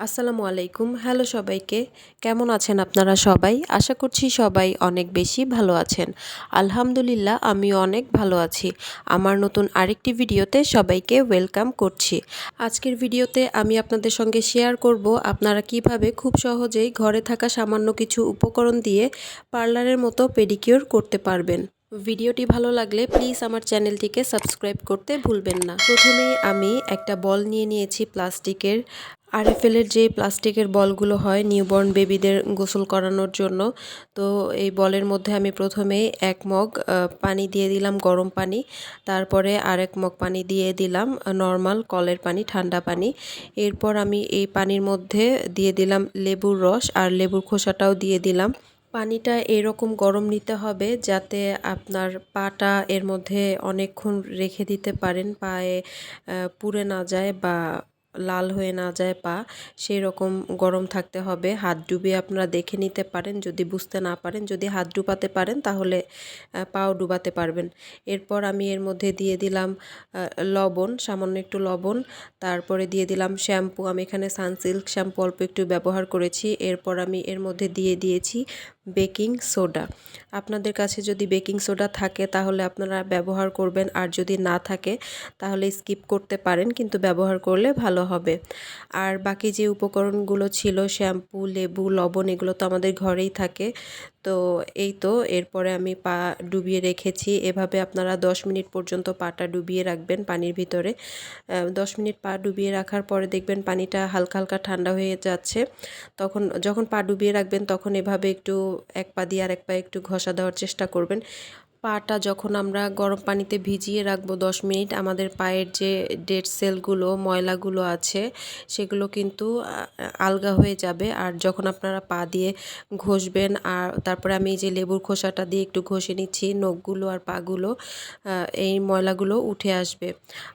আসসালামু আলাইকুম। হ্যালো সবাইকে। কেমন আছেন আপনারা সবাই? আশা করছি সবাই অনেক বেশি ভালো আছেন। আলহামদুলিল্লাহ আমি অনেক ভালো আছি। আমার নতুন আরেকটি ভিডিওতে সবাইকে ওয়েলকাম করছি। আজকের ভিডিওতে আমি আপনাদের সঙ্গে শেয়ার করব আপনারা কীভাবে খুব সহজেই ঘরে থাকা সামান্য কিছু উপকরণ দিয়ে পার্লারের মতো পেডিকিওর করতে পারবেন। ভিডিওটি ভালো লাগলে প্লিজ আমার চ্যানেলটিকে সাবস্ক্রাইব করতে ভুলবেন না। প্রথমেই আমি একটা বল নিয়ে নিয়েছি প্লাস্টিকের। আরএফএলের যে প্লাস্টিকের বলগুলো হয় নিউবর্ন বেবিদের গোসল করানোর জন্য, তো এই বলের মধ্যে আমি প্রথমেই এক মগ পানি দিয়ে দিলাম, গরম পানি। তারপরে আরেক মগ পানি দিয়ে দিলাম, নর্মাল কলের পানি, ঠান্ডা পানি। এরপর আমি এই পানির মধ্যে দিয়ে দিলাম লেবুর রস আর লেবুর খোসাটাও দিয়ে দিলাম। পানিটা এরকম গরম নিতে হবে যাতে আপনার পাটা এর মধ্যে অনেকক্ষণ রেখে দিতে পারেন, পায়ে পুড়ে না যায় বা লাল হয়ে না যায় পা সেই রকম গরম থাকতে হবে। হাত ডুবিয়ে আপনারা দেখে নিতে পারেন, যদি বুঝতে না পারেন, যদি হাত ডুবাতে পারেন, তাহলে পাও ডুবাতে পারবেন। এরপর আমি এর মধ্যে দিয়ে দিলাম লবণ, সামান্য একটু লবণ। তারপরে দিয়ে দিলাম শ্যাম্পু। আমি এখানে সানসিল্ক শ্যাম্পু অল্প একটু ব্যবহার করেছি। এরপর আমি এর মধ্যে দিয়ে দিয়েছি বেকিং সোডা। আপনাদের কাছে যদি বেকিং সোডা থাকে, তাহলে আপনারা ব্যবহার করবেন। আর যদি না থাকে, তাহলে স্কিপ করতে পারেন। কিন্তু ব্যবহার করলে ভালো হবে। আর বাকি যে উপকরণগুলো ছিল, শ্যাম্পু, লেবু, লবণ, এগুলো তো আমাদের ঘরেই থাকে। তো এই তো, এরপরে আমি পা ডুবিয়ে রেখেছি। এভাবে আপনারা দশ মিনিট পর্যন্ত পাটা ডুবিয়ে রাখবেন পানির ভিতরে। দশ মিনিট পা ডুবিয়ে রাখার পরে দেখবেন পানিটা হালকা হালকা ঠান্ডা হয়ে যাচ্ছে। তখন, যখন পা ডুবিয়ে রাখবেন তখন এভাবে একটু এক পা দিয়ে আর এক পা একটু ঘষা দেওয়ার চেষ্টা করবেন। পাটা যখন আমরা গরম পানিতে ভিজিয়ে রাখব দশ মিনিট, আমাদের পায়ের যে ডেড সেলগুলো, ময়লাগুলো আছে, সেগুলো কিন্তু আলগা হয়ে যাবে। আর যখন আপনারা পা দিয়ে ঘষবেন, আর তারপরে আমি যে লেবুর খোসাটা দিয়ে একটু ঘষে নিচ্ছি, নখগুলো আর পাগুলো এই ময়লাগুলো উঠে আসবে।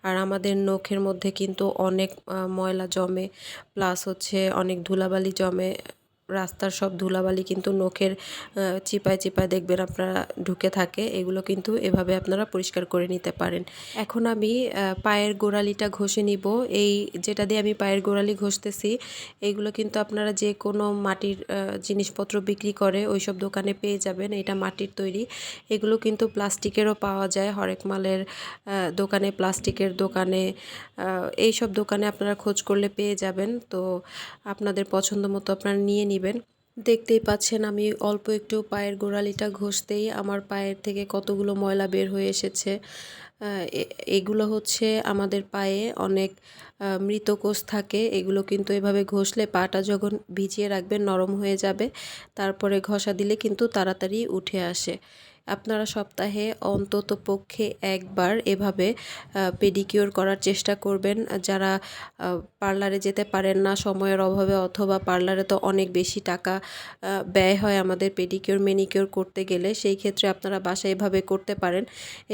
আর আমাদের নখের মধ্যে কিন্তু অনেক ময়লা জমে, প্লাস হচ্ছে অনেক ধুলাবালি জমে রাস্তার সব ধুলাবালি কিন্তু নখের চিপায় চিপায় দেখবেন আপনারা ঢুকে থাকে। এগুলো কিন্তু এভাবে আপনারা পরিষ্কার করে নিতে পারেন। এখন আমি পায়ের গোড়ালিটা ঘষে নিব। এই যেটা দিয়ে আমি পায়ের গোড়ালি ঘষতেছি এইগুলো কিন্তু আপনারা যে কোনো মাটির জিনিসপত্র বিক্রি করে ওই সব দোকানে পেয়ে যাবেন। এটা মাটির তৈরি। এগুলো কিন্তু প্লাস্টিকেরও পাওয়া যায়। হরেক মালের দোকানে প্লাস্টিকের দোকানে এই সব দোকানে আপনারা খোঁজ করলে পেয়ে যাবেন। তো আপনাদের পছন্দ মতো আপনারা নিয়ে নেবেন। দেখতেই পাচ্ছেন আমি অল্প একটু পায়ের গোড়ালিটা ঘষতেই আমার পায়ের থেকে কতগুলো ময়লা বের হয়ে এসেছে। এগুলো হচ্ছে আমাদের পায়ে অনেক মৃতকোষ থাকে। এগুলো কিন্তু এভাবে ঘষলে পাটা যখন ভিজিয়ে রাখবেন নরম হয়ে যাবে, তারপরে ঘষা দিলে কিন্তু তাড়াতাড়ি উঠে আসে। আপনারা সপ্তাহে অন্তত পক্ষে একবার এভাবে পেডিকিওর করার চেষ্টা করবেন। যারা পার্লারে যেতে পারেন না সময়ের অভাবে অথবা পার্লারে তো অনেক বেশি টাকা ব্যয় হয় আমাদের পেডিকিওর মেনিকিওর করতে গেলে, সেই ক্ষেত্রে আপনারা বাসায় এভাবে করতে পারেন।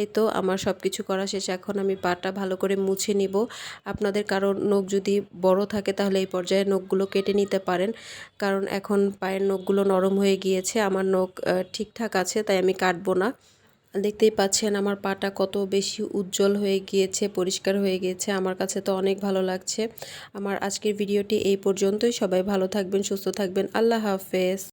এই তো আমার সব কিছু করা শেষ। এখন আমি পাটা ভালো করে মুছে নিব। আপনাদের কারও নখ যদি বড় থাকে তাহলে এই পর্যায়ে নখগুলো কেটে নিতে পারেন। কারণ এখন পায়ের নখগুলো নরম হয়ে গিয়েছে। আমার নখ ঠিকঠাক আছে, তাই আমি কাটবো না। দেখতেই পাচ্ছেন আমার পাটা কত বেশি উজ্জ্বল হয়ে গিয়েছে, পরিষ্কার হয়ে গিয়েছে। আমার কাছে তো অনেক ভালো লাগছে। আমার আজকের ভিডিওটি এই পর্যন্তই। সবাই ভালো থাকবেন, সুস্থ থাকবেন। আল্লাহ হাফেজ।